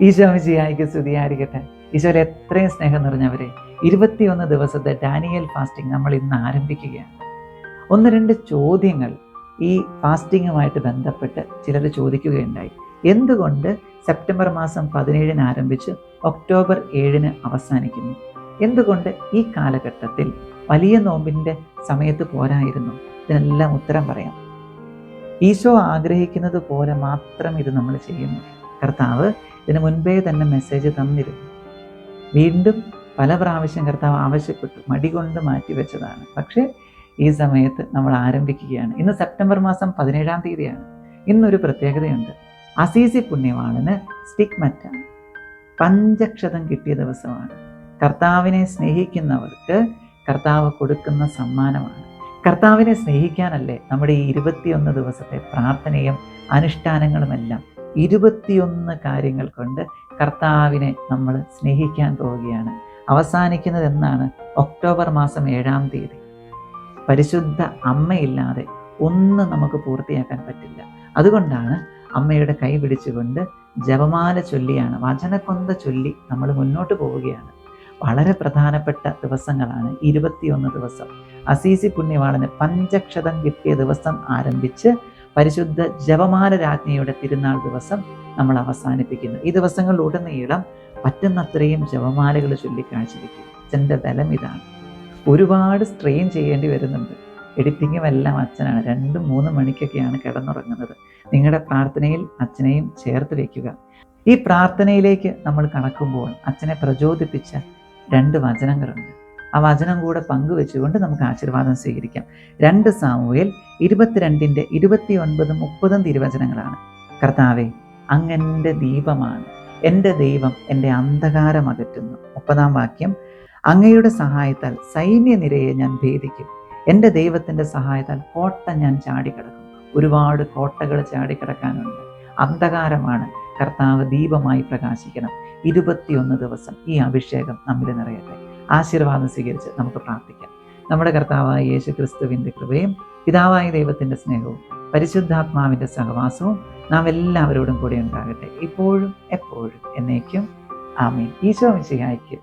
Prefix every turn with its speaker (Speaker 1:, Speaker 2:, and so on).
Speaker 1: ഈശോ സ്തുതി സ്തുതിയായിരിക്കട്ടെ. ഈശോയിൽ എത്രയും സ്നേഹം നിറഞ്ഞവരെ ഇരുപത്തിയൊന്ന് ദിവസത്തെ ഡാനിയൽ ഫാസ്റ്റിംഗ് നമ്മൾ ഇന്ന് ആരംഭിക്കുകയാണ്. ഒന്ന് രണ്ട് ചോദ്യങ്ങൾ ഈ ഫാസ്റ്റിങ്ങുമായിട്ട് ബന്ധപ്പെട്ട് ചിലർ ചോദിക്കുകയുണ്ടായി. എന്തുകൊണ്ട് സെപ്റ്റംബർ മാസം പതിനേഴിന് ആരംഭിച്ച് ഒക്ടോബർ ഏഴിന് അവസാനിക്കുന്നു? എന്തുകൊണ്ട് ഈ കാലഘട്ടത്തിൽ വലിയ നോമ്പിന്റെ സമയത്ത് പോരായിരുന്നു? ഇതിനെല്ലാം ഉത്തരം പറയാം. ഈശോ ആഗ്രഹിക്കുന്നത് പോലെ മാത്രം ഇത് നമ്മൾ ചെയ്യുന്നു. കർത്താവ് ഇതിന് മുൻപേ തന്നെ മെസ്സേജ് തന്നിരുന്നു. വീണ്ടും പല പ്രാവശ്യം കർത്താവ് ആവശ്യപ്പെട്ടു കൊണ്ട് മാറ്റിവെച്ചതാണ് പക്ഷേ ഈ സമയത്ത് നമ്മൾ ആരംഭിക്കുകയാണ്. ഇന്ന് സെപ്റ്റംബർ മാസം പതിനേഴാം തീയതിയാണ്. ഇന്നൊരു പ്രത്യേകതയുണ്ട്. അസീസി പുണ്യവാളന് സ്റ്റിഗ്മറ്റ. പഞ്ചക്ഷതം കിട്ടിയ ദിവസമാണ്. കർത്താവിനെ സ്നേഹിക്കുന്നവർക്ക് കർത്താവ് കൊടുക്കുന്ന സമ്മാനമാണ്. കർത്താവിനെ സ്നേഹിക്കാനല്ലേ നമ്മുടെ ഈ ഇരുപത്തിയൊന്ന് ദിവസത്തെ പ്രാർത്ഥനയും അനുഷ്ഠാനങ്ങളുമെല്ലാം ഇരുപത്തിയൊന്ന് കാര്യങ്ങൾ കൊണ്ട് കർത്താവിനെ നമ്മൾ സ്നേഹിക്കാൻ പോവുകയാണ്. അവസാനിക്കുന്നത് എന്നാണ് ഒക്ടോബർ മാസം ഏഴാം തീയതി. പരിശുദ്ധ അമ്മയില്ലാതെ ഒന്നും നമുക്ക് പൂർത്തിയാക്കാൻ പറ്റില്ല. അതുകൊണ്ടാണ് അമ്മയുടെ കൈ പിടിച്ചുകൊണ്ട് ജപമാല ചൊല്ലിയാണ് വചനക്കൊന്ത ചൊല്ലി നമ്മൾ മുന്നോട്ട് പോവുകയാണ്. വളരെ പ്രധാനപ്പെട്ട ദിവസങ്ങളാണ് ഇരുപത്തിയൊന്ന് ദിവസം. അസീസി പുണ്യവാളന് പഞ്ചക്ഷതം കിട്ടിയ ദിവസം ആരംഭിച്ച് പരിശുദ്ധ ജപമാല രാജ്ഞിയുടെ തിരുനാൾ ദിവസം നമ്മൾ അവസാനിപ്പിക്കുന്നു. ഈ ദിവസങ്ങളിലുടനീളം പറ്റുന്നത്രയും ജപമാലകൾ ചൊല്ലി കാഴ്ചവെക്കും അച്ഛന്റെ ബലം ഇതാണ്. ഒരുപാട് സ്ട്രെയിൻ ചെയ്യേണ്ടി വരുന്നുണ്ട്. എഡിറ്റിങ്ങും എല്ലാം അച്ഛനാണ്. രണ്ടും മൂന്ന് മണിക്കൊക്കെയാണ് കിടന്നുറങ്ങുന്നത്. നിങ്ങളുടെ പ്രാർത്ഥനയിൽ അച്ഛനെയും ചേർത്ത് വയ്ക്കുക ഈ പ്രാർത്ഥനയിലേക്ക് നമ്മൾ കടക്കുമ്പോൾ അച്ഛനെ പ്രചോദിപ്പിച്ച രണ്ട് വചനങ്ങളുണ്ട്. ആ വചനം കൂടെ പങ്കുവെച്ചുകൊണ്ട് നമുക്ക് ആശീർവാദം സ്വീകരിക്കാം. രണ്ട് സാമുവേൽ ഇരുപത്തിരണ്ടിന്റെ ഇരുപത്തി ഒൻപതും മുപ്പതും തിരുവചനങ്ങളാണ്. കർത്താവെ അങ്ങന്റെ ദീപമാണ്. എന്റെ ദൈവം എന്റെ അന്ധകാരം അകറ്റുന്നു. മുപ്പതാം വാക്യം അങ്ങയുടെ സഹായത്താൽ സൈന്യനിരയെ ഞാൻ ഭേദിക്കും. എന്റെ ദൈവത്തിന്റെ സഹായത്താൽ കോട്ട ഞാൻ ചാടിക്കിടക്കും. ഒരുപാട് കോട്ടകൾ ചാടിക്കിടക്കാനുണ്ട്. അന്ധകാരമാണ്. കർത്താവ് ദീപമായി പ്രകാശിക്കണം. ഇരുപത്തിയൊന്ന് ദിവസം ഈ അഭിഷേകം നമ്മിൽ നിറയട്ടെ. ആശീർവാദം സ്വീകരിച്ച് നമുക്ക് പ്രാർത്ഥിക്കാം. നമ്മുടെ കർത്താവായ യേശു ക്രിസ്തുവിന്റെ കൃപയും പിതാവായ ദൈവത്തിന്റെ സ്നേഹവും പരിശുദ്ധാത്മാവിന്റെ സഹവാസവും നാം എല്ലാവരോടും കൂടെ ഉണ്ടാകട്ടെ. ഇപ്പോഴും എപ്പോഴും എന്നേക്കും. ആമീൻ. ഈശോ മിശിഹായ്ക്ക്